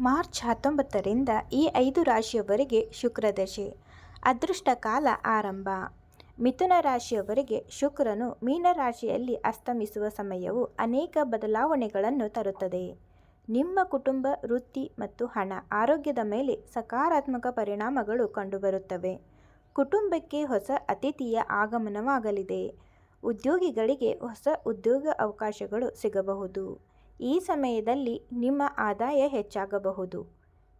March ಹತ್ತೊಂಬತ್ತರಿಂದ ಈ ಐದು ರಾಶಿಯವರೆಗೆ ಶುಕ್ರದಶೆ ಅದೃಷ್ಟ ಕಾಲ ಆರಂಭ. ಮಿಥುನ ರಾಶಿಯವರೆಗೆ ಶುಕ್ರನು ಮೀನರಾಶಿಯಲ್ಲಿ ಅಸ್ತಮಿಸುವ ಸಮಯವು ಅನೇಕ ಬದಲಾವಣೆಗಳನ್ನು ತರುತ್ತದೆ. ನಿಮ್ಮ ಕುಟುಂಬ, ವೃತ್ತಿ ಮತ್ತು ಹಣ ಆರೋಗ್ಯದ ಮೇಲೆ ಸಕಾರಾತ್ಮಕ ಪರಿಣಾಮಗಳು ಕಂಡುಬರುತ್ತವೆ. ಕುಟುಂಬಕ್ಕೆ ಹೊಸ ಅತಿಥಿಯ ಆಗಮನವಾಗಲಿದೆ. ಉದ್ಯೋಗಿಗಳಿಗೆ ಹೊಸ ಉದ್ಯೋಗ ಅವಕಾಶಗಳು ಸಿಗಬಹುದು. ಈ ಸಮಯದಲ್ಲಿ ನಿಮ್ಮ ಆದಾಯ ಹೆಚ್ಚಾಗಬಹುದು.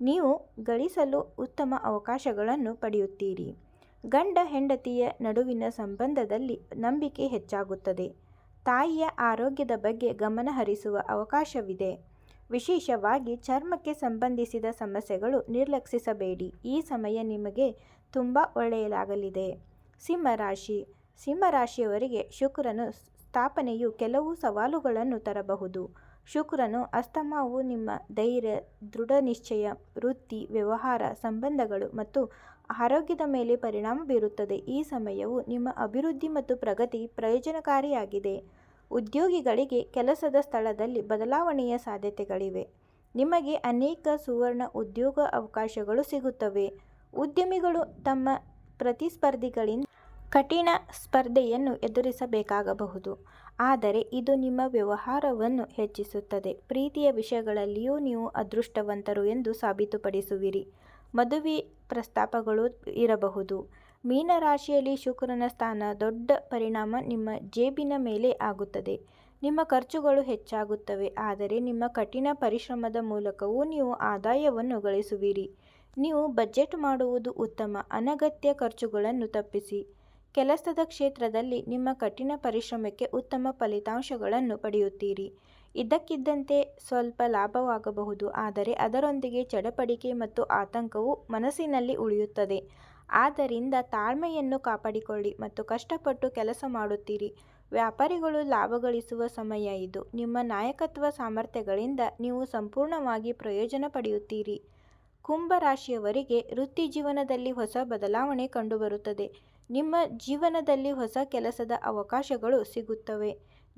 ನೀವು ಗಳಿಸಲು ಉತ್ತಮ ಅವಕಾಶಗಳನ್ನು ಪಡೆಯುತ್ತೀರಿ. ಗಂಡ ಹೆಂಡತಿಯ ನಡುವಿನ ಸಂಬಂಧದಲ್ಲಿ ನಂಬಿಕೆ ಹೆಚ್ಚಾಗುತ್ತದೆ. ತಾಯಿಯ ಆರೋಗ್ಯದ ಬಗ್ಗೆ ಗಮನಹರಿಸುವ ಅವಕಾಶವಿದೆ. ವಿಶೇಷವಾಗಿ ಚರ್ಮಕ್ಕೆ ಸಂಬಂಧಿಸಿದ ಸಮಸ್ಯೆಗಳು ನಿರ್ಲಕ್ಷಿಸಬೇಡಿ. ಈ ಸಮಯ ನಿಮಗೆ ತುಂಬ ಒಳ್ಳೆಯದಾಗಲಿದೆ ಸಿಂಹರಾಶಿ. ಸಿಂಹರಾಶಿಯವರಿಗೆ ಶುಕ್ರನು ಸ್ಥಾಪನೆಯು ಕೆಲವು ಸವಾಲುಗಳನ್ನು ತರಬಹುದು. ಶುಕ್ರನು, ಅಸ್ತಮಾವು ನಿಮ್ಮ ಧೈರ್ಯ, ದೃಢನಿಶ್ಚಯ, ವೃತ್ತಿ, ವ್ಯವಹಾರ, ಸಂಬಂಧಗಳು ಮತ್ತು ಆರೋಗ್ಯದ ಮೇಲೆ ಪರಿಣಾಮ ಬೀರುತ್ತದೆ. ಈ ಸಮಯವು ನಿಮ್ಮ ಅಭಿವೃದ್ಧಿ ಮತ್ತು ಪ್ರಗತಿ ಪ್ರಯೋಜನಕಾರಿಯಾಗಿದೆ. ಉದ್ಯೋಗಿಗಳಿಗೆ ಕೆಲಸದ ಸ್ಥಳದಲ್ಲಿ ಬದಲಾವಣೆಯ ಸಾಧ್ಯತೆಗಳಿವೆ. ನಿಮಗೆ ಅನೇಕ ಸುವರ್ಣ ಉದ್ಯೋಗ ಅವಕಾಶಗಳು ಸಿಗುತ್ತವೆ. ಉದ್ಯಮಿಗಳು ತಮ್ಮ ಪ್ರತಿಸ್ಪರ್ಧಿಗಳಿಂದ ಕಠಿಣ ಸ್ಪರ್ಧೆಯನ್ನು ಎದುರಿಸಬೇಕಾಗಬಹುದು. ಆದರೆ ಇದು ನಿಮ್ಮ ವ್ಯವಹಾರವನ್ನು ಹೆಚ್ಚಿಸುತ್ತದೆ. ಪ್ರೀತಿಯ ವಿಷಯಗಳಲ್ಲಿಯೂ ನೀವು ಅದೃಷ್ಟವಂತರು ಎಂದು ಸಾಬೀತುಪಡಿಸುವಿರಿ. ಮದುವೆ ಪ್ರಸ್ತಾಪಗಳು ಇರಬಹುದು. ಮೀನರಾಶಿಯಲ್ಲಿ ಶುಕ್ರನ ಸ್ಥಾನ ದೊಡ್ಡ ಪರಿಣಾಮ ನಿಮ್ಮ ಜೇಬಿನ ಮೇಲೆ ಆಗುತ್ತದೆ. ನಿಮ್ಮ ಖರ್ಚುಗಳು ಹೆಚ್ಚಾಗುತ್ತವೆ. ಆದರೆ ನಿಮ್ಮ ಕಠಿಣ ಪರಿಶ್ರಮದ ಮೂಲಕವೂ ನೀವು ಆದಾಯವನ್ನು ಗಳಿಸುವಿರಿ. ನೀವು ಬಜೆಟ್ ಮಾಡುವುದು ಉತ್ತಮ. ಅನಗತ್ಯ ಖರ್ಚುಗಳನ್ನು ತಪ್ಪಿಸಿ. ಕೆಲಸದ ಕ್ಷೇತ್ರದಲ್ಲಿ ನಿಮ್ಮ ಕಠಿಣ ಪರಿಶ್ರಮಕ್ಕೆ ಉತ್ತಮ ಫಲಿತಾಂಶಗಳನ್ನು ಪಡೆಯುತ್ತೀರಿ. ಇದ್ದಕ್ಕಿದ್ದಂತೆ ಸ್ವಲ್ಪ ಲಾಭವಾಗಬಹುದು, ಆದರೆ ಅದರೊಂದಿಗೆ ಚಡಪಡಿಕೆ ಮತ್ತು ಆತಂಕವು ಮನಸ್ಸಿನಲ್ಲಿ ಉಳಿಯುತ್ತದೆ. ಆದ್ದರಿಂದ ತಾಳ್ಮೆಯನ್ನು ಕಾಪಾಡಿಕೊಳ್ಳಿ ಮತ್ತು ಕಷ್ಟಪಟ್ಟು ಕೆಲಸ ಮಾಡುತ್ತೀರಿ. ವ್ಯಾಪಾರಿಗಳು ಲಾಭ ಗಳಿಸುವ ಸಮಯ ಇದು. ನಿಮ್ಮ ನಾಯಕತ್ವ ಸಾಮರ್ಥ್ಯಗಳಿಂದ ನೀವು ಸಂಪೂರ್ಣವಾಗಿ ಪ್ರಯೋಜನ ಪಡೆಯುತ್ತೀರಿ. ಕುಂಭ ರಾಶಿಯವರಿಗೆ ವೃತ್ತಿ ಜೀವನದಲ್ಲಿ ಹೊಸ ಬದಲಾವಣೆ ಕಂಡುಬರುತ್ತದೆ. ನಿಮ್ಮ ಜೀವನದಲ್ಲಿ ಹೊಸ ಕೆಲಸದ ಅವಕಾಶಗಳು ಸಿಗುತ್ತವೆ.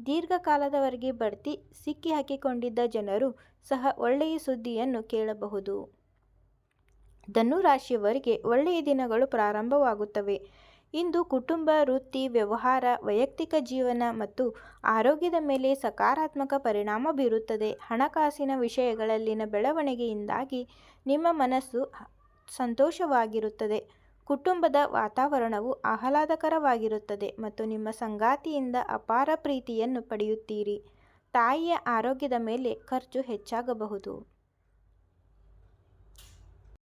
ದೀರ್ಘಕಾಲದವರೆಗೆ ಬಡ್ತಿ ಸಿಕ್ಕಿ ಹಾಕಿಕೊಂಡಿದ್ದ ಜನರು ಸಹ ಒಳ್ಳೆಯ ಸುದ್ದಿಯನ್ನು ಕೇಳಬಹುದು. ಧನು ರಾಶಿಯವರಿಗೆ ಒಳ್ಳೆಯ ದಿನಗಳು ಪ್ರಾರಂಭವಾಗುತ್ತವೆ. ಇಂದು ಕುಟುಂಬ, ವೃತ್ತಿ, ವ್ಯವಹಾರ, ವೈಯಕ್ತಿಕ ಜೀವನ ಮತ್ತು ಆರೋಗ್ಯದ ಮೇಲೆ ಸಕಾರಾತ್ಮಕ ಪರಿಣಾಮ ಬೀರುತ್ತದೆ. ಹಣಕಾಸಿನ ವಿಷಯಗಳಲ್ಲಿನ ಬೆಳವಣಿಗೆಯಿಂದಾಗಿ ನಿಮ್ಮ ಮನಸ್ಸು ಸಂತೋಷವಾಗಿರುತ್ತದೆ. ಕುಟುಂಬದ ವಾತಾವರಣವು ಆಹ್ಲಾದಕರವಾಗಿರುತ್ತದೆ ಮತ್ತು ನಿಮ್ಮ ಸಂಗಾತಿಯಿಂದ ಅಪಾರ ಪ್ರೀತಿಯನ್ನು ಪಡೆಯುತ್ತೀರಿ. ತಾಯಿಯ ಆರೋಗ್ಯದ ಮೇಲೆ ಖರ್ಚು ಹೆಚ್ಚಾಗಬಹುದು.